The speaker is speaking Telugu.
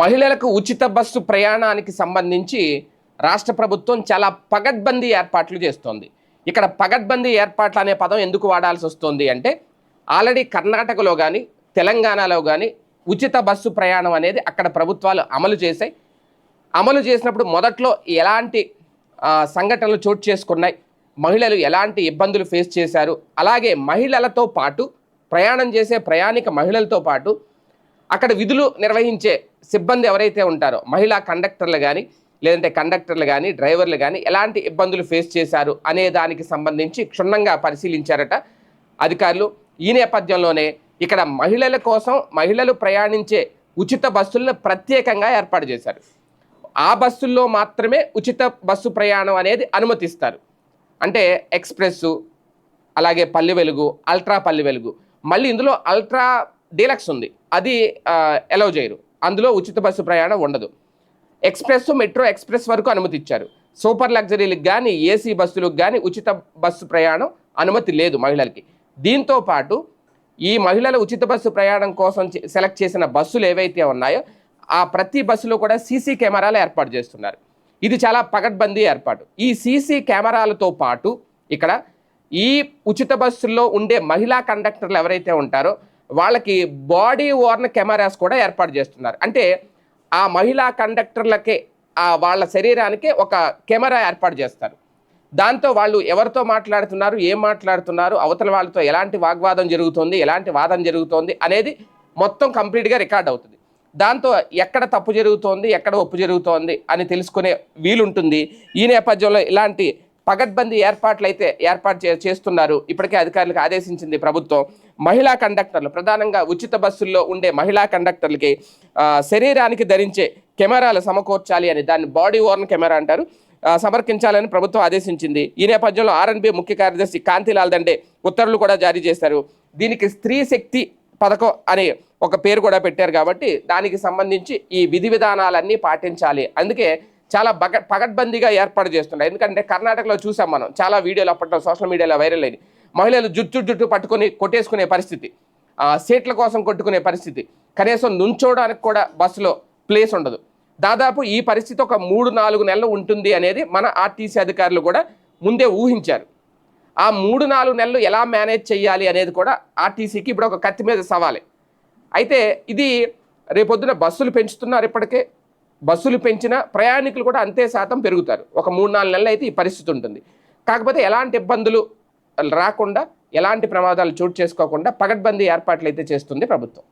మహిళలకు ఉచిత బస్సు ప్రయాణానికి సంబంధించి రాష్ట్ర ప్రభుత్వం చాలా పగడ్బందీ ఏర్పాట్లు చేస్తోంది. ఇక్కడ పగడ్బందీ ఏర్పాట్లు అనే పదం ఎందుకు వాడాల్సి వస్తుంది అంటే ఆల్రెడీ కర్ణాటకలో కానీ తెలంగాణలో కానీ ఉచిత బస్సు ప్రయాణం అనేది అక్కడ ప్రభుత్వాలు అమలు చేశాయి. అమలు చేసినప్పుడు మొదట్లో ఎలాంటి సంఘటనలు చోటు చేసుకున్నాయి మహిళలు ఎలాంటి ఇబ్బందులు ఫేస్ చేశారు అలాగే మహిళలతో పాటు ప్రయాణం చేసే ప్రయాణిక మహిళలతో పాటు అక్కడ విధులు నిర్వహించే సిబ్బంది ఎవరైతే ఉంటారో మహిళా కండక్టర్లు కానీ లేదంటే కండక్టర్లు కానీ డ్రైవర్లు కానీ ఎలాంటి ఇబ్బందులు ఫేస్ చేశారు అనే దానికి సంబంధించి క్షుణ్ణంగా పరిశీలించారట అధికారులు. ఈ నేపథ్యంలోనే ఇక్కడ మహిళల కోసం మహిళలు ప్రయాణించే ఉచిత బస్సులను ప్రత్యేకంగా ఏర్పాటు చేశారు. ఆ బస్సుల్లో మాత్రమే ఉచిత బస్సు ప్రయాణం అనేది అనుమతిస్తారు. అంటే ఎక్స్ప్రెస్సు అలాగే పల్లె వెలుగు అల్ట్రా పల్లె వెలుగు. మళ్ళీ ఇందులో అల్ట్రా డీలక్స్ ఉంది. అది ఎలవ్ చేయరు. అందులో ఉచిత బస్సు ప్రయాణం ఉండదు. ఎక్స్ప్రెస్ మెట్రో ఎక్స్ప్రెస్ వరకు అనుమతి ఇచ్చారు సూపర్ లగ్జరీలకు కానీ ఏసీ బస్సులకు కానీ ఉచిత బస్సు ప్రయాణం అనుమతి లేదు మహిళలకి. దీంతో పాటు ఈ మహిళల ఉచిత బస్సు ప్రయాణం కోసం సెలెక్ట్ చేసిన బస్సులు ఏవైతే ఉన్నాయో ఆ ప్రతి బస్సులో కూడా సీసీ కెమెరాలు ఏర్పాటు చేస్తున్నారు. ఇది చాలా పగడ్బందీ ఏర్పాటు. ఈ సీసీ కెమెరాలతో పాటు ఇక్కడ ఈ ఉచిత బస్సుల్లో ఉండే మహిళా కండక్టర్లు ఎవరైతే ఉంటారో వాళ్ళకి బాడీ ఓర్న్ కెమెరాస్ కూడా ఏర్పాటు చేస్తున్నారు. అంటే ఆ మహిళా కండక్టర్లకే ఆ వాళ్ళ శరీరానికి ఒక కెమెరా ఏర్పాటు చేస్తారు. దాంతో వాళ్ళు ఎవరితో మాట్లాడుతున్నారు ఏం మాట్లాడుతున్నారు అవతల వాళ్ళతో ఎలాంటి వాగ్వాదం జరుగుతోంది ఎలాంటి వాదన జరుగుతోంది అనేది మొత్తం కంప్లీట్గా రికార్డ్ అవుతుంది. దాంతో ఎక్కడ తప్పు జరుగుతోంది ఎక్కడ ఒప్పు జరుగుతోంది అని తెలుసుకునే వీలుంటుంది. ఈ నేపథ్యంలో ఇలాంటి పగడ్బందీ ఏర్పాట్లు అయితే ఏర్పాటు చే చేస్తున్నారు. ఇప్పటికే అధికారులకు ఆదేశించింది ప్రభుత్వం. మహిళా కండక్టర్లు ప్రధానంగా ఉచిత బస్సుల్లో ఉండే మహిళా కండక్టర్లకి శరీరానికి ధరించే కెమెరాలు సమకూర్చాలి అని దాన్ని బాడీ ఓర్న్ కెమెరా అంటారు. సమర్పించాలని ప్రభుత్వం ఆదేశించింది. ఈ నేపథ్యంలో ఆర్ఎన్బి ముఖ్య కార్యదర్శి కాంతిలాల్ దండే ఉత్తర్వులు కూడా జారీ చేశారు. దీనికి స్త్రీ శక్తి పథకం అనే ఒక పేరు కూడా పెట్టారు కాబట్టి దానికి సంబంధించి ఈ విధి విధానాలన్నీ పాటించాలి. అందుకే చాలా బగ పగడ్బందీగా ఏర్పాటు చేస్తున్నారు. ఎందుకంటే కర్ణాటకలో చూసాం మనం చాలా వీడియోలు అప్పట్లో సోషల్ మీడియాలో వైరల్ అయింది మహిళలు జుట్టు జుట్టు పట్టుకొని కొట్టేసుకునే పరిస్థితి. ఆ, సీట్ల కోసం కొట్టుకునే పరిస్థితి. కనీసం నుంచోడానికి కూడా బస్సులో ప్లేస్ ఉండదు. దాదాపు ఈ పరిస్థితి ఒక మూడు నాలుగు నెలలు ఉంటుంది అనేది మన ఆర్టీసీ అధికారులు కూడా ముందే ఊహించారు. ఆ మూడు నాలుగు నెలలు ఎలా మేనేజ్ చేయాలి అనేది కూడా ఆర్టీసీకి ఇప్పుడు ఒక కత్తి మీద సవాలే. అయితే ఇది రేపొద్దున బస్సులు పెంచుతున్నారు ఇప్పటికే. బస్సులు పెంచిన ప్రయాణికులు కూడా అంతే శాతం పెరుగుతారు. ఒక మూడు నాలుగు నెలలు అయితే ఈ పరిస్థితి ఉంటుంది. కాకపోతే ఎలాంటి ఇబ్బందులు రాకుండా ఎలాంటి ప్రమాదాలు చోటు చేసుకోకుండా పగడ్బందీ ఏర్పాట్లు అయితే చేస్తుంది ప్రభుత్వం.